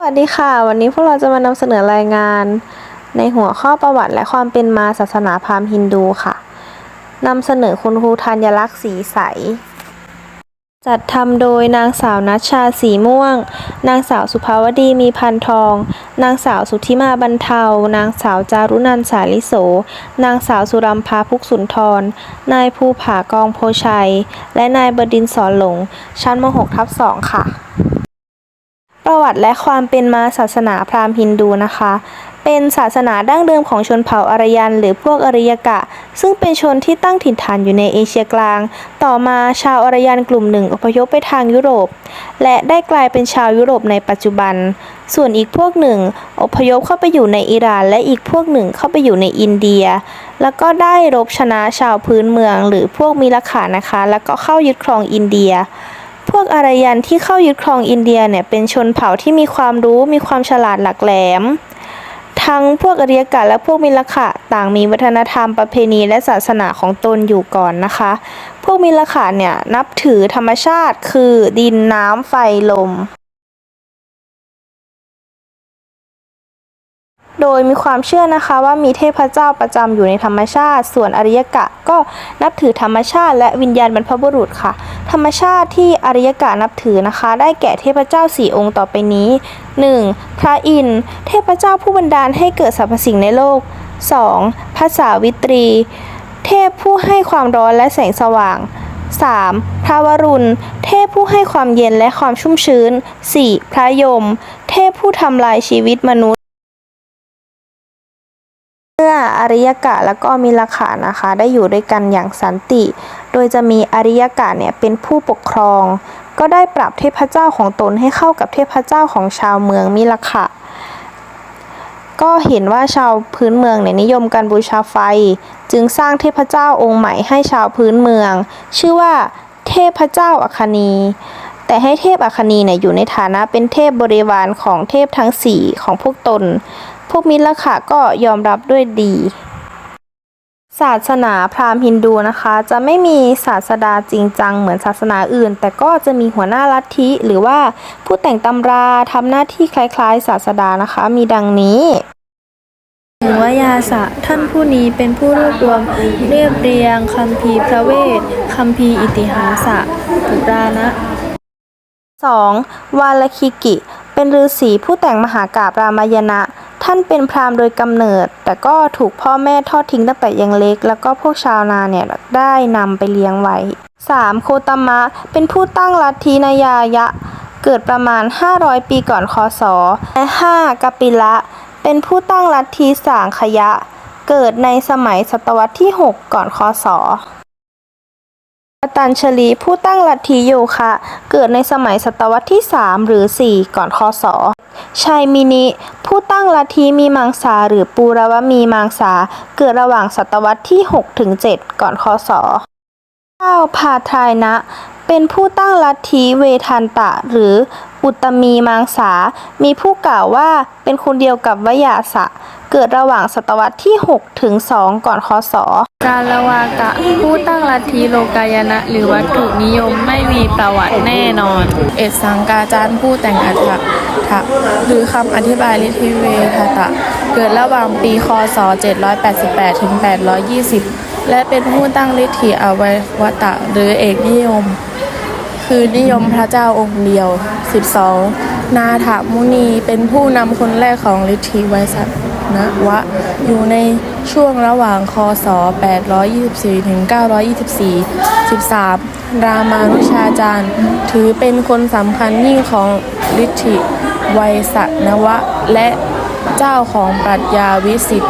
สวัสดีค่ะ วันนี้พวกเราจะมานำเสนอรายงาน ในหัวข้อประวัติและความเป็นมาศาสนาพราหมณ์ฮินดูค่ะนำเสนอคุณครูธัญลักษณ์สีใส จัดทำโดยนางสาวนัชชาสีม่วง นางสาวสุภาวดีมีพันทอง นางสาวสุธิมาบรรเทา นางสาวจารุนันสาลิโส นางสาวสุรัมพาพุกสุนทร นายภูผากองโพชัย และนายบดินสอนหลง ชั้นม .6 ทับ2ค่ะ ประวัติและความเป็นมาศาสนาพราหมณ์ฮินดูนะคะ เป็นศาสนาดั้งเดิมของชนเผ่าอารยัน หรือพวกอารยกะ ซึ่งเป็นชนที่ตั้งถิ่นฐานอยู่ในเอเชียกลาง ต่อมาชาวอารยันกลุ่มหนึ่งอพยพไปทางยุโรป และได้กลายเป็นชาวยุโรปในปัจจุบัน ส่วนอีกพวกหนึ่ง อพยพเข้าไปอยู่ในอิหร่าน และอีกพวกหนึ่งเข้าไปอยู่ในอินเดีย แล้วก็ได้รบชนะชาวพื้นเมือง หรือพวกมิลขะนะคะ แล้วก็เข้ายึดครองอินเดีย พวกอารยันที่เข้ายึดครองอินเดียเนี่ยเป็นชนเผ่าที่มีความรู้มีความฉลาดหลักแหลม ทั้งพวกอริยกะและพวกมิลขะต่างมีวัฒนธรรมประเพณีและศาสนาของตนอยู่ก่อนนะคะ พวกมิลขะเนี่ยนับถือธรรมชาติคือดินน้ำไฟลม โดยมีความเชื่อนะคะว่ามีเทพเจ้าประจำอยู่ในธรรมชาติ ส่วนอริยกะก็นับถือธรรมชาติ และวิญญาณบรรพบุรุษค่ะ ธรรมชาติที่อริยกะนับถือนะคะ ได้แก่เทพเจ้าสี่องค์ต่อไปนี้ 1. พระอินทร์เทพเจ้าผู้บันดาลให้เกิดสรรพสิ่งในโลก 2. พระสาวิตรี เทพผู้ให้ความร้อนและแสงสว่าง 3. พระวรุณ เทพผู้ให้ความเย็นและความชุ่มชื้น 4. พระยม เทพผู้ทำลายชีวิตมนุษย์ ริยกะและก็มิลขะนะคะ ได้อยู่ด้วยกันอย่างสันติ โดยจะมีอริยกะเนี่ยเป็นผู้ปกครอง ก็ได้ปรับเทพเจ้าของตนให้เข้ากับเทพเจ้าของชาวเมืองมิลขะ ก็เห็นว่าชาวพื้นเมืองเนี่ยนิยมการบูชาไฟ จึงสร้างเทพเจ้าองค์ใหม่ให้ชาวพื้นเมือง ชื่อว่าเทพเจ้าอัคนีแต่ให้เทพอัคนีเนี่ยอยู่ในฐานะเป็นเทพบริวารของเทพทั้งสี่ของพวกตน พวกมิตรละค่ะก็ยอมรับด้วยดี ศาสนาพราหมณ์ฮินดูนะคะ จะไม่มีศาสดาจริงจังเหมือนศาสนาอื่น แต่ก็จะมีหัวหน้าลัทธิ หรือว่าผู้แต่งตำราทำหน้าที่คล้ายๆ ศาสดานะคะ มีดังนี้ถึงว่ายาสะท่านผู้นี้เป็นผู้รวบรวมเรียบเรียงคัมภีร์พระเวทคัมภีร์อิติหาสะปุราณะ 2. วาลคิกิ เป็นฤาษีผู้แต่งมหากาบรามายณะ ท่านเป็นพราหมณ์โดยกำเนิด แต่ก็ถูกพ่อแม่ทอดทิ้งตั้งแต่ยังเล็ก แล้วก็พวกชาวนาเนี่ยได้นำไปเลี้ยงไว้ 3. โคตมะ เป็นผู้ตั้งลัทธินายายะ เกิดประมาณ 500 ปีก่อนคศและ 5. กปิละ เป็นผู้ตั้งลัทธิสางขยะ เกิดในสมัยศตวรรษที่ 6 ก่อนคศ ตัญชลีผู้ตั้งลัทธิโยคะ เกิดในสมัยศตวรรษที่ 3 หรือ 4 ก่อนคศชัยมินิ ผู้ตั้งลัทธิมีมังสาหรือปูรวมีมังสา เกิดระหว่างศตวรรษที่ 6 ถึง 7 ก่อนคศ 9. พาทายนะ เป็นผู้ตั้งลัทธิเวทันตะ หรืออุตตมีมังสา มีผู้กล่าวว่าเป็นคนเดียวกับวยาสะ เกิดระหว่างศตวรรษที่ 6 ถึง 2 ก่อนคศการละวากะ ผู้ตั้งลัทธิโลกายนะ หรือวัตถุนิยมไม่มีประวัติแน่นอน เอสังกาจารย์ผู้แต่งอัฏฐถะหรือคำอธิบายลิทธิเวทตะ เกิดระหว่างปีคศ 788 ถึง 820 และเป็นผู้ตั้งลิทธิอวัยวตะ หรือเอกนิยม คือนิยมพระเจ้าองค์เดียว 12. นาถมุนีเป็นผู้นำคนแรกของลิทธิไวยสัต นะวะ อยู่ในช่วงระหว่างคศ 824 ถึง 924 13. รามานุชาจารย์ ถือเป็นคนสำคัญยิ่งของลิทธิไวยสันวะ และเจ้าของปรัชญาวิสิต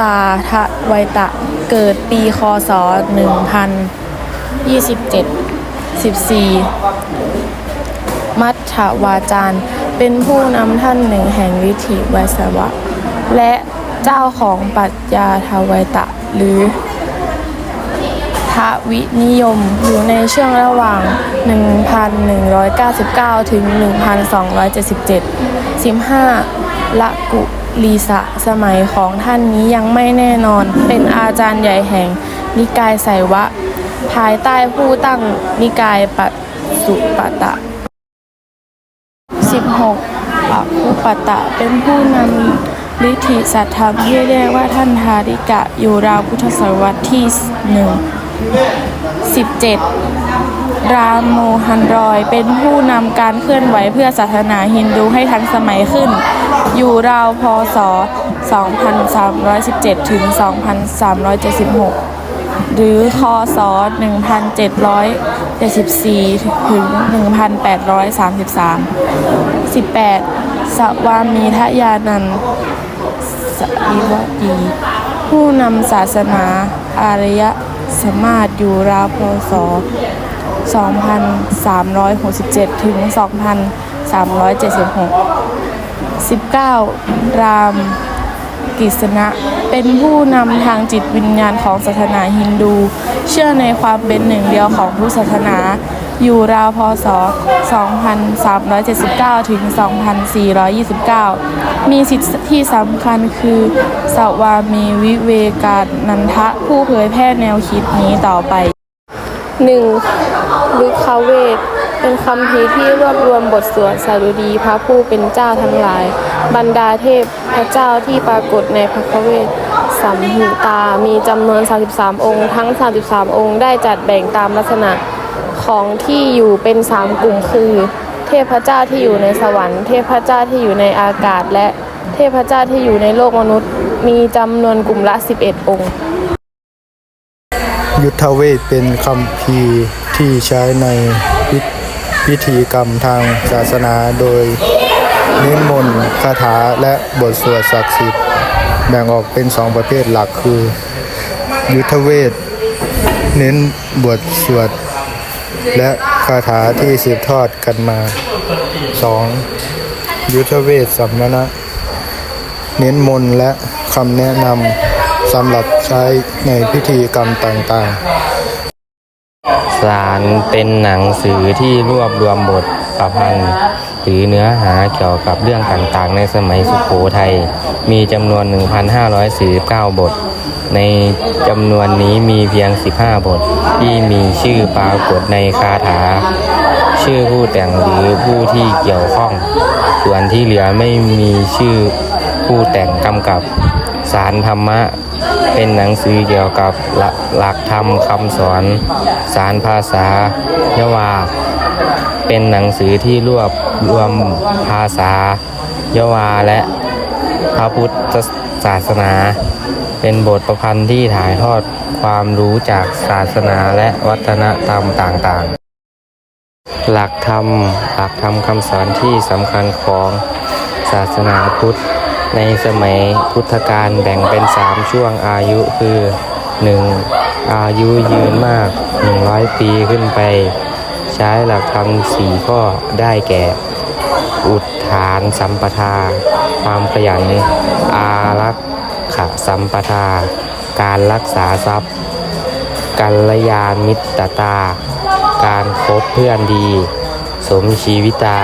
ตาทะไวตะ เกิดปีคศ 1027 14 มัทธวาจารย์ เป็นผู้นำท่านหนึ่งแห่งวิถีไวสวะ และเจ้าของปรัชญาทไวยตะ หรือทวินิยมอยู่ในช่วงระหว่าง 1199 ถึง 1277 15ละกุลีสะสมัยของท่านนี้ยังไม่แน่นอน เป็นอาจารย์ใหญ่แห่งนิกายไสยวะ ภายใต้ผู้ตั้งนิกายปัสสุปตะ 16ปักคุปตะเป็นผู้นำลิทธิสัตธรรมที่เรียกว่าท่านทาริกะอยู่ราวพุทธศตวรรษที่หนึ่ง17รามโมฮันรอย เป็นผู้นำการเคลื่อนไหวเพื่อศาสนาฮินดูให้ทันสมัยขึ้น อยู่ราวพศ 2317 ถึง 2376 หรือคศ1774 ถึง 1833 18 สวามีทยานันสวิวดี ผู้นำศาสนาอารยสมาตอยู่ราวพศ2367 ถึง 2376 19 ราม กิษณะ เป็นผู้นำทางจิตวิญญาณของศาสนาฮินดู เชื่อในความเป็นหนึ่งเดียวของพุทธศาสนา อยู่ราวพศ 2379 ถึง 2429 มีสิทธิที่สำคัญคือ สวามีวิเวกานันทะผู้เผยแพร่แนวคิดนี้ต่อไปหนึ่งลึกคเวทเป็นคำพีที่รวบรวมบทสวดสาดุดีพระผู้เป็นเจ้าทั้งหลาย บรรดาเทพพระเจ้าที่ปรากฏในพระคเวทสัมหิตามีจำนวน 33 องค์ ทั้ง 33 องค์ได้จัดแบ่งตามลักษณะของที่อยู่เป็น3กลุ่มคือ เทพพระเจ้าที่อยู่ในสวรรค์ เทพพระเจ้าที่อยู่ในอากาศ และเทพเจ้าที่อยู่ในโลกมนุษย์ มีจำนวนกลุ่มละ 11 องค์ ยุทธเวทเป็นคำพีที่ใช้ในพิธีกรรมทางศาสนาโดย นิมนต์คาถาและบทสวดศักดิ์สิทธิ์แบ่งออกเป็นสองประเภทหลักคือ ยุทธเวทเน้นบทสวด และคาถาที่สืบทอดกันมา 2. ยุทธเวทสัมมณะ เน้นมนและคำแนะนำสำหรับใช้ในพิธีกรรมต่างๆ สารเป็นหนังสือที่รวบรวมบทประพันธ์ หรือเนื้อหาเกี่ยวกับเรื่องต่างๆ ในสมัยสุขโขทัยมีจำนวน 1,549 บท ในจำนวนนี้มีเพียง 15 บท ที่มีชื่อปรากฏในคาถา ชื่อผู้แต่งหรือผู้ที่เกี่ยวข้อง ส่วนที่เหลือไม่มีชื่อผู้แต่งกำกับสารธรรมะเป็นหนังสือเกี่ยวกับหลักหลักธรรมคำสอน สารภาษายาวา เป็นหนังสือที่รวบรวมภาษายาวาและพระพุทธศาสนา เป็นบทประพันธ์ที่ถ่ายทอดความรู้จากศาสนาและวัฒนธรรมต่างๆ หลักธรรมหลักธรรมคำสอนที่สำคัญของศาสนาพุทธ ในสมัยพุทธกาลแบ่งเป็นสามช่วงอายุคือ 1. อายุยืนมาก 100 ปีขึ้นไป ใช้หลักธรรมสี่ข้อได้แก่ อุทฐานสัมปทา ความขยัน อารักขะสัมปทา การรักษาทรัพย์ กัลยาณมิตรตา การคบเพื่อนดี สมชีวิตา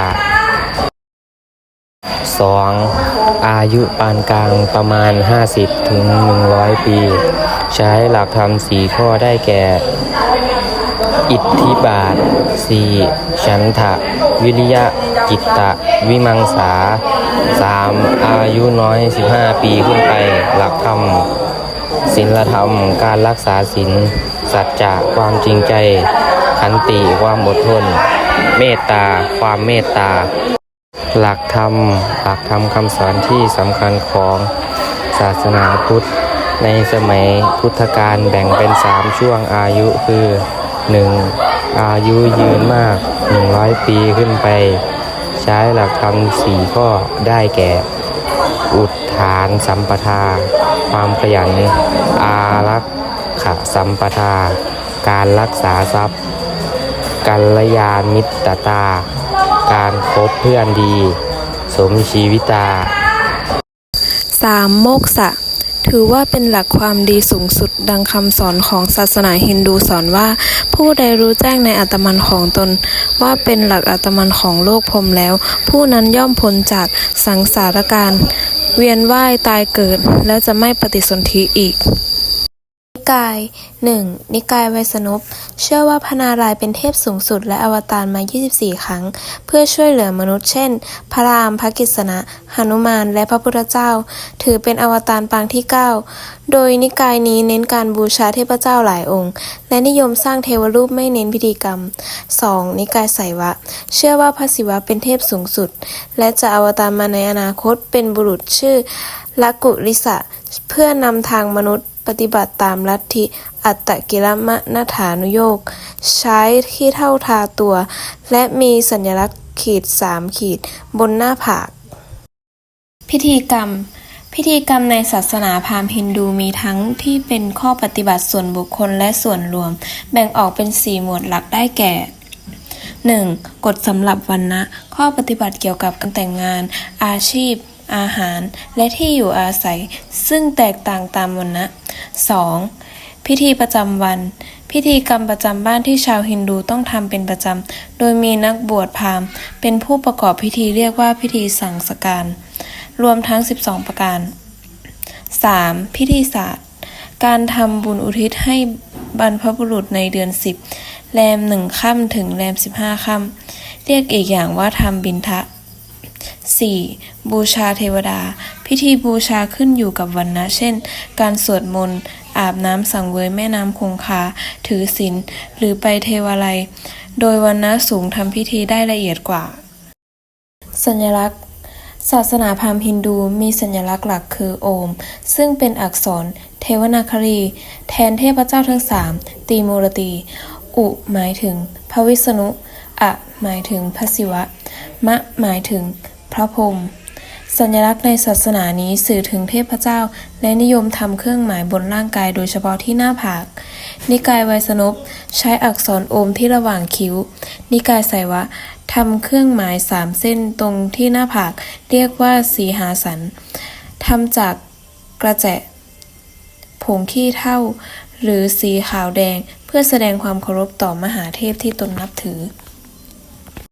2. อายุปานกลางประมาณ 50 ถึง 100 ปี ใช้หลักธรรมสี่ข้อได้แก่ อิทธิบาท 4. ฉันทะ วิริยะ จิตตะ วิมังสา 3. อายุน้อย 15 ปีขึ้นไป หลักธรรมศีลธรรม การรักษาศีล สัจจะ ความจริงใจ ขันติ ความอดทน เมตตา ความเมตตา หลักธรรม หลักธรรมคำสอนที่สำคัญของศาสนาพุทธ ในสมัยพุทธกาลแบ่งเป็นสามช่วงอายุคือ 1. อายุยืนมาก 100 ปีขึ้นไป ใช้หลักธรรมสี่ข้อได้แก่ อุทฐานสัมปทา ความขยัน อารักขะสัมปทา การรักษาทรัพย์ กัลยาณมิตรตา การคบเพื่อนดี สมชีวิตา 3. โมกษะ ถือว่าเป็นหลักความดีสูงสุดดังคำสอนของศาสนาฮินดูสอนว่า ผู้ใดรู้แจ้งในอัตมันของตน ว่าเป็นหลักอัตมันของโลกพรมแล้ว ผู้นั้นย่อมพ้นจากสังสารการ เวียนว่ายตายเกิด และจะไม่ปฏิสนธิอีก กาย 1. นิกายไวยสนพเชื่อว่าพนารายเป็นเทพสูงสุดและอวตารมา 24 ครั้ง เพื่อช่วยเหลือมนุษย์เช่น พระราม พระกฤษณะหนุมานและพระพุทธเจ้า ถือเป็นอวตารปางที่ 9 โดยนิกายนี้เน้นการบูชาเทพเจ้าหลายองค์ และนิยมสร้างเทวรูปไม่เน้นพิธีกรรม 2. นิกายไสยวะ เชื่อว่าพระศิวะเป็นเทพสูงสุด และจะอวตารมาในอนาคตเป็นบุรุษชื่อลักกุลิสะเพื่อนำทางมนุษย์ ปฏิบัติตามลัทธิอัตตกิลมณฐานุโยก ใช้ขี้เท่าทาตัว และมีสัญลักษณ์ขีดสามขีดบนหน้าผาก พิธีกรรม พิธีกรรมในศาสนาพราหมณ์ฮินดูมีทั้งที่เป็นข้อปฏิบัติส่วนบุคคลและส่วนรวม แบ่งออกเป็นสี่หมวดหลักได้แก่ 1. กฎสำหรับวันนะข้อปฏิบัติเกี่ยวกับการแต่งงาน อาชีพอาหาร และที่อยู่อาศัย ซึ่งแตกต่างตามวันนะ 2. พิธีประจำวัน พิธีกรรมประจำบ้านที่ชาวฮินดูต้องทำเป็นประจำ โดยมีนักบวชพราหมณ์ เป็นผู้ประกอบพิธีเรียกว่าพิธีสังสการ รวมทั้ง 12 ประการ 3. พิธีศาสตร์ การทำบุญอุทิศให้บรรพบุรุษในเดือน 10 แรมหนึ่งค่ำถึงแรม 15 ค่ำ เรียกอีกอย่างว่าทำบินทะ 4. บูชาเทวดา พิธีบูชาขึ้นอยู่กับวันนะเช่น การสวดมนต์ อาบน้ำสังเวยแม่น้ำคงคา ถือศีลหรือไปเทวาลัย โดยวันนะสูงทำพิธีได้ละเอียดกว่า สัญลักษณ์ศาสนาพราหมณ์ฮินดูมีสัญลักษณ์หลักคือโอม ซึ่งเป็นอักษรเทวนาครี แทนเทพเจ้าทั้งสามตีมูรตี อุหมายถึง พระวิษณุ อะหมายถึงพระศิวะ มะหมายถึงพระพรหมสัญลักษณ์ในศาสนานี้สื่อถึงเทพเจ้า และนิยมทำเครื่องหมายบนร่างกายโดยเฉพาะที่หน้าผาก นิกายไวยสนพใช้อักษรโอมที่ระหว่างคิ้ว นิกายไสวะทำเครื่องหมายสามเส้นตรงที่หน้าผาก เรียกว่าสีหาสันทำจากกระแจะผงขี้เท่า หรือสีขาวแดงเพื่อแสดงความเคารพต่อมหาเทพที่ตนนับถือ